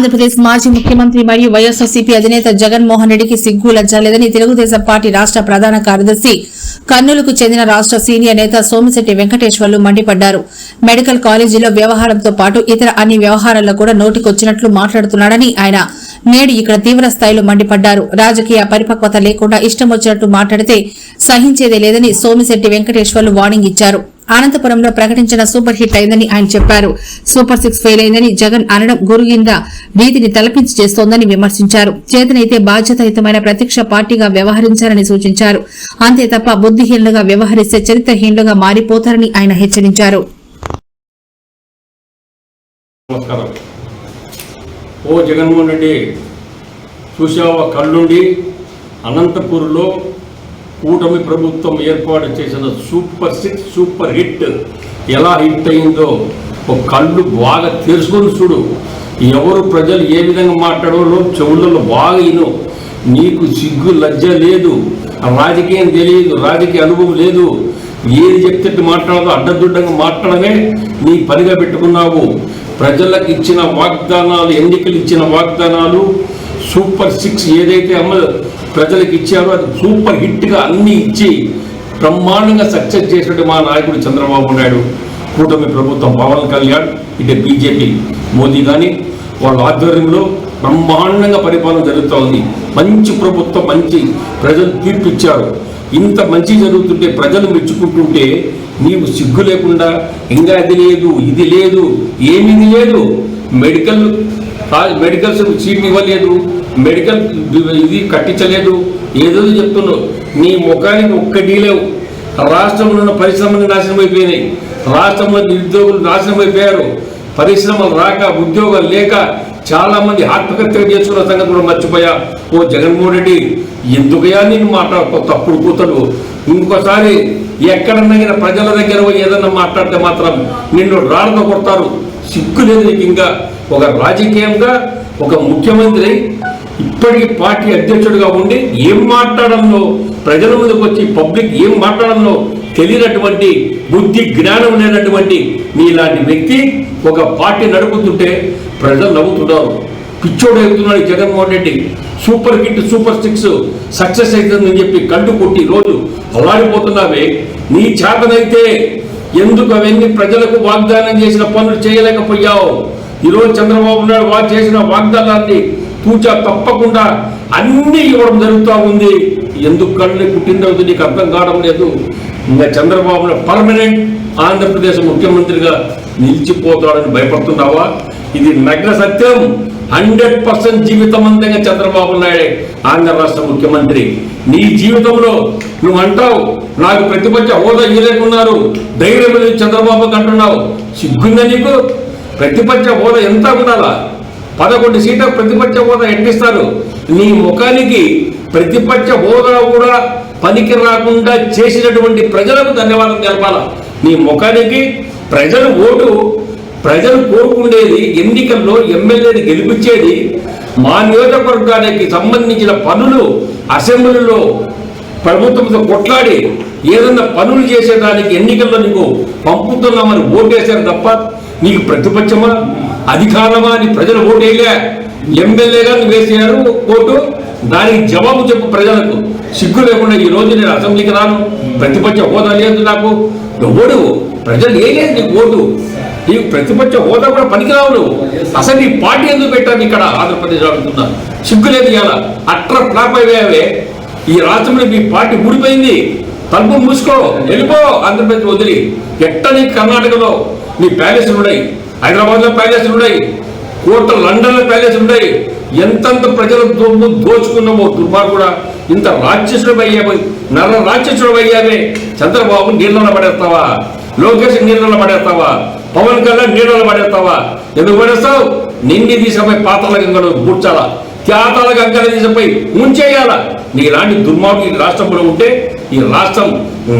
ఆంధ్రప్రదేశ్ మాజీ ముఖ్యమంత్రి మరియు వైఎస్ఆర్సీపీ అధినేత జగన్మోహన్ రెడ్డికి సిగ్గు లజ్జలేదని తెలుగుదేశం పార్టీ రాష్ట్ర ప్రధాన కార్యదర్శి కర్నూలుకు చెందిన రాష్ట్ర సీనియర్ నేత సోమిశెట్టి వెంకటేశ్వర్లు మండిపడ్డారు. మెడికల్ కాలేజీలో వ్యవహారంతో పాటు ఇతర అన్ని వ్యవహారాల్లో కూడా నోటికొచ్చినట్లు మాట్లాడుతున్నాడని ఆయన నేడు ఇక్కడ తీవ్ర స్థాయిలో మండిపడ్డారు. రాజకీయ పరిపక్వత లేకుండా ఇష్టం వచ్చినట్టు మాట్లాడితే సహించేదే లేదని సోమిశెట్టి వెంకటేశ్వర్లు వార్నింగ్ ఇచ్చారు. అనంతపురంలో ప్రకటించిన సూపర్ హిట్ అయిందని ఆయన చెప్పారు. సూపర్ సిక్స్ ఫెయిల్ అయిందని జగన్ అనడం గురుగింద వీధిని తలపించి చేస్తోందని విమర్శించారు. చేతనైతే బాధ్యతాయుతమైన ప్రత్యక్ష పార్టీగా వ్యవహరించాలని సూచించారు. అంతే తప్ప బుద్దిహీనులుగా వ్యవహరిస్తే చరిత్రహీనులుగా మారిపోతారని ఆయన హెచ్చరించారు. నమస్కారం. ఓ జగన్మోహన్ రెడ్డి చూసావా కళ్ళుండి అనంతపూర్లో కూటమి ప్రభుత్వం ఏర్పాటు చేసిన సూపర్ సిక్స్ సూపర్ హిట్ ఎలా హిట్ అయిందో ఒక కళ్ళు బాగా తెలుసుకొని చూడు. ఎవరు ప్రజలు ఏ విధంగా మాట్లాడాలో చెవులలో బాగా ఇను నీకు సిగ్గు లజ్జ లేదు. రాజకీయం తెలియదు రాజకీయ అనుభవం లేదు. ఏది చెప్తే మాట్లాడదో అడ్డదుడ్డంగా మాట్లాడమే నీ పనిగా పెట్టుకున్నావు. ప్రజలకు ఇచ్చిన వాగ్దానాలు ఎన్నికలు ఇచ్చిన వాగ్దానాలు సూపర్ సిక్స్ ఏదైతే అమ్మ ప్రజలకు ఇచ్చారో అది సూపర్ హిట్గా అన్ని ఇచ్చి బ్రహ్మాండంగా సక్సెస్ చేసినట్టు మా నాయకుడు చంద్రబాబు నాయుడు. కూటమి ప్రభుత్వం పవన్ కళ్యాణ్ ఇటు బీజేపీ మోదీ కానీ వాళ్ళ ఆధ్వర్యంలో బ్రహ్మాండంగా పరిపాలన జరుగుతూ ఉంది మంచి ప్రభుత్వం మంచి ప్రజలు తీర్పు ఇచ్చారు ఇంత మంచి జరుగుతుంటే ప్రజలు మెచ్చుకుంటుంటే నీవు సిగ్గు లేకుండా ఇంకా అది లేదు ఇది లేదు ఏమీ లేదు మెడికల్ మెడికల్ సీట్ ఇవ్వలేదు మెడికల్ ఇది కట్టించలేదు ఏదో చెప్తున్నావు నీ ముఖానికి ఒక్కటి లేవు. రాష్ట్రంలో ఉన్న పరిశ్రమలు నాశనం అయిపోయినాయి. రాష్ట్రంలో నిరుద్యోగులు నాశనం అయిపోయారు. పరిశ్రమలు రాక ఉద్యోగాలు లేక చాలా మంది ఆత్మహత్య చేసుకున్న సంగతి కూడా మర్చిపోయా. ఓ జగన్మోహన్ రెడ్డి ఎందుకయా నేను మాట్లాడుకో తప్పుడు కూతలు ఇంకోసారి ఎక్కడన్నా ప్రజల దగ్గర ఏదన్నా మాట్లాడితే మాత్రం నిన్ను రాళ్ళతో కొడతారు. సిగ్గు లేదు నీకు ఇంకా. ఒక రాజకీయంగా ఒక ముఖ్యమంత్రి ఇప్పటికీ పార్టీ అధ్యక్షుడిగా ఉండి ఏం మాట్లాడంలో ప్రజల ముందుకు వచ్చి పబ్లిక్ ఏం మాట్లాడంలో తెలియనటువంటి బుద్ధి జ్ఞానం లేనటువంటి మీలాంటి వ్యక్తి ఒక పార్టీ నడుపుతుంటే ప్రజలు నవ్వుతున్నారు. పిచ్చోడు అవుతున్నాడు Jaganmohan Reddy. Super hit super six success అవుతుందని చెప్పి కంటు కొట్టి రోజు అలాడిపోతున్నావే నీ చేతనైతే ఎందుకు అవన్నీ ప్రజలకు వాగ్దానం చేసిన పనులు చేయలేకపోయావు? ఈరోజు చంద్రబాబు నాయుడు వారు చేసిన వాగ్దానాన్ని పూజ తప్పకుండా అన్నీ ఇవ్వడం జరుగుతూ ఉంది. ఎందుకు కళ్ళు పుట్టినరోజు నీకు అర్థం కావడం లేదు? ఇంకా చంద్రబాబు నాయుడు పర్మనెంట్ ఆంధ్రప్రదేశ్ ముఖ్యమంత్రిగా నిలిచిపోతాడని భయపడుతున్నావా? ఇది నగ్న సత్యం. హండ్రెడ్ పర్సెంట్ జీవితమంతంగా చంద్రబాబు నాయుడే ఆంధ్ర రాష్ట్ర ముఖ్యమంత్రి. నీ జీవితంలో నువ్వు అంటావు నాకు ప్రతిపక్ష హోదా ఇవ్వలేకున్నారు ధైర్యం లేదు చంద్రబాబుకి అంటున్నావు. సిగ్గుందా నీకు? ప్రతిపక్ష హోదా ఎంత ఉండాలా? పదకొండు సీట్ల ప్రతిపక్ష హోదా ఎట్టిస్తారు? నీ ముఖానికి ప్రతిపక్ష హోదా కూడా పనికి రాకుండా చేసినటువంటి ప్రజలకు ధన్యవాదం తెలపాలా. నీ ముఖానికి ప్రజలు ఓటు ప్రజలు కోరుకుండేది ఎన్నికల్లో ఎమ్మెల్యేని గెలిపించేది మా నియోజకవర్గానికి సంబంధించిన పనులు అసెంబ్లీలో ప్రభుత్వంతో కొట్లాడి ఏదన్నా పనులు చేసేదానికి ఎన్నికల్లో నీకు పంపుతున్నామని ఓటేశారు తప్ప నీకు ప్రతిపక్షమా? అధికారమా అని ప్రజలు ఓటేయలే. ఎమ్మెల్యేగా నువ్వు వేసారు ఓటు. దానికి జవాబు చెప్పు ప్రజలకు. సిగ్గు లేకుండా ఈ రోజు నేను అసెంబ్లీకి రాను. ప్రతిపక్ష హోదా లేదు నాకు. ఎవడు? ప్రజలు ఏలేదు నీకు ఓటు. నీకు ప్రతిపక్ష హోదా కూడా పనికిరావు నువ్వు. అసలు నీ పార్టీ ఎందుకు పెట్టాను ఇక్కడ ఆంధ్రప్రదేశ్ అడుగుతున్నా సిగ్గు లేదు ఇవాళ. అట్ర ఫ్లాప్ అయ్యావే ఈ రాష్ట్రంలో మీ పార్టీ ఊడిపోయింది. తలుపు మూసుకో. వెళ్ళిపో ఆంధ్రప్రదేశ్ వదిలి. ఎట్ట నీ కర్ణాటకలో నీ ప్యాలెస్లు ఉన్నాయి. హైదరాబాద్లో ప్యాలెస్లు ఉన్నాయి. కోట లండన్లో ప్యాలెస్లు ఉన్నాయి. ఎంతంత ప్రజల దొమ్ము దోచుకున్నామో దుర్మార్గుడా ఇంత రాక్షసుడు అయ్యావు. నర రాక్షసుడు అయ్యావే. చంద్రబాబు నీళ్ళలో పడేస్తావా? లోకేష్ నీళ్ళలో పడేస్తావా? పవన్ కళ్యాణ్ నీడలు పడేస్తావా? ఎందుకు పడేస్తావు? నిన్ను తీసుకుపోయి పాతల గంగలు కూర్చాలా? త్యాతల గంగలు తీసుకుపోయి నీ నీలాంటి దుర్మార్గు ఈ రాష్ట్రంలో ఉంటే ఈ రాష్ట్రం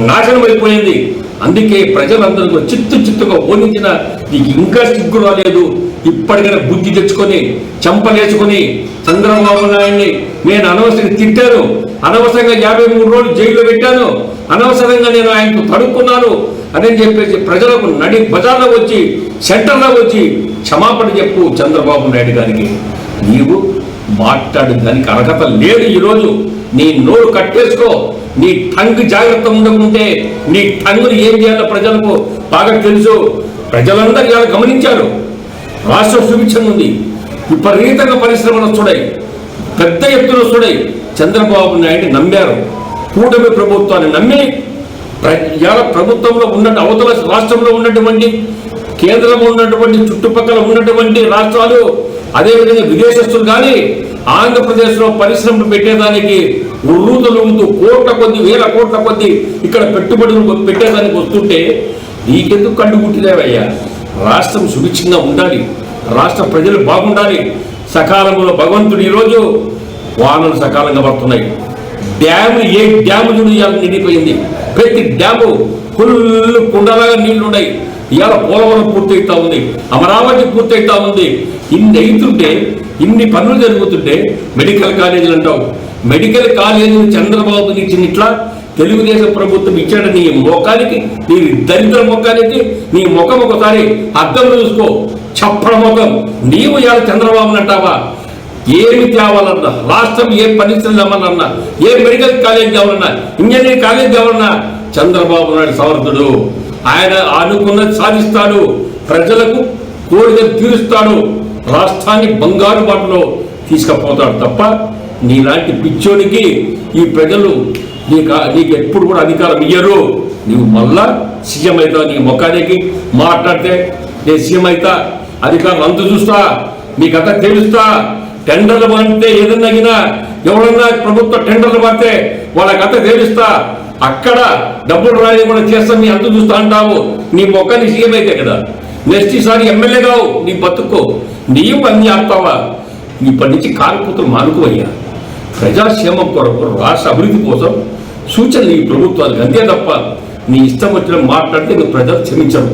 నాశనం అయిపోయింది. అందుకే ప్రజలందరూ కూడా చిత్తు చిత్తుగా ఓడించిన నీకు ఇంకా సిగ్గు రాలేదు. ఇప్పటికైనా బుద్ధి తెచ్చుకొని చంపలేసుకొని చంద్రబాబు నాయుడిని నేను అనవసరంగా తిట్టాను. అనవసరంగా యాభై మూడు రోజులు జైల్లో పెట్టాను. అనవసరంగా నేను ఆయనకు తడుక్కున్నాను. అని చెప్పేసి ప్రజలకు నడి బజార్లో వచ్చి సెంటర్లో వచ్చి క్షమాపణ చెప్పు చంద్రబాబు నాయుడు గారికి. నీవు మాట్లాడే దానికి అర్హత లేదు ఈరోజు. నీ నోరు కట్టేసుకో. నీ టంగ్ జాగ్రత్త ఉండకుంటే నీ టంగ్ను ఏం చేయాలో ప్రజలకు బాగా తెలుసు. ప్రజలందరూ ఇలా గమనించారు. రాష్ట్రం సుభిక్షణ ఉంది. విపరీతంగా పరిశ్రమలు వస్తున్నాయి. పెద్ద ఎత్తున వస్తున్నాయి. చంద్రబాబు నాయుడు నమ్మారు. కూటమి ప్రభుత్వాన్ని నమ్మి ఇవాళ ప్రభుత్వంలో ఉన్న అవతల రాష్ట్రంలో ఉన్నటువంటి కేంద్రంలో ఉన్నటువంటి చుట్టుపక్కల ఉన్నటువంటి రాష్ట్రాలు అదేవిధంగా విదేశస్తులు కానీ ఆంధ్రప్రదేశ్లో పరిశ్రమలు పెట్టేదానికి ఉర్రూతలుగుతూ కోట్ల కొద్ది వేల కోట్ల కొద్ది ఇక్కడ పెట్టుబడులు పెట్టేదానికి వస్తుంటే నీకెందుకు కళ్ళు గుట్టిదేవయ్యా రాష్ట్రం సుభిక్షంగా ఉండాలి రాష్ట్ర ప్రజలు బాగుండాలి సకాలంలో భగవంతుడు ఈరోజు వానలు సకాలంగా పడుతున్నాయి. డ్యాము ఏ డ్యాము చూడు ఇవాళ నిండిపోయింది ప్రతి డ్యాము ఫుల్ కుండలాగా నీళ్ళు ఉన్నాయి. ఇవాళ పోలవరం పూర్తయితా ఉంది. అమరావతి పూర్తయితా ఉంది. ఇన్ని అవుతుంటే ఇన్ని పనులు జరుగుతుంటే మెడికల్ కాలేజీలు అంటావు. మెడికల్ కాలేజీలు చంద్రబాబు ఇచ్చిన ఇట్లా తెలుగుదేశం ప్రభుత్వం ఇచ్చాడు నీ మొఖానికి నీ దరిద్ర ముఖానికి నీ ముఖం ఒకసారి అర్థం చూసుకో. చప్ర ముఖం. నీవు ఇవాళ చంద్రబాబుని అంటావా? ఏమి తేవాలన్నా రాష్ట్రం ఏ పరిస్థితులు తేవాలన్నా ఏ మెడికల్ కాలేజ్ తేవాలన్నా ఇంజనీరింగ్ కాలేజ్ తేవాలన్నా చంద్రబాబు నాయుడు సమర్థుడు ఆయన అనుకున్నది సాధిస్తాడు. ప్రజలకు కోరిక తీరుస్తాడు. రాష్ట్రాన్ని బంగారు బాటలో తీసుకుపోతాడు తప్ప నీలాంటి పిచ్చోనికి ఈ ప్రజలు నీకు నీకు ఎప్పుడు కూడా అధికారం ఇయ్యరు. నీవు మళ్ళా సీఎం అవుతావు నీ ముఖానికి మాట్లాడితే నేను సీఎం అవుతా అధికారం అంత చూస్తా నీకంతా తెలుస్తా. టెండర్లు పడితే ఏదన్నా గినా ఎవరన్నా ప్రభుత్వ టెండర్లు పడితే వాళ్ళ కథ తెలుస్తా. అక్కడ డబ్బులు రాని కూడా చేస్తా నీ అంత చూస్తా అంటావు. నీ మొక్కని సీఎం అయితే కదా. నెక్స్ట్ ఈసారి ఎమ్మెల్యే కావు నీ బతుక్కో నీవు అన్ని చేస్తావా ఇప్పటి నుంచి కారుకూతులు మానుకోవయ్యా. ప్రజాక్షేమం కొరకు రాష్ట్ర అభివృద్ధి కోసం సూచనలు ఈ ప్రభుత్వానికి అంతే తప్ప నీ ఇష్టం వచ్చిన మాట్లాడితే నువ్వు ప్రజలు క్షమించరు.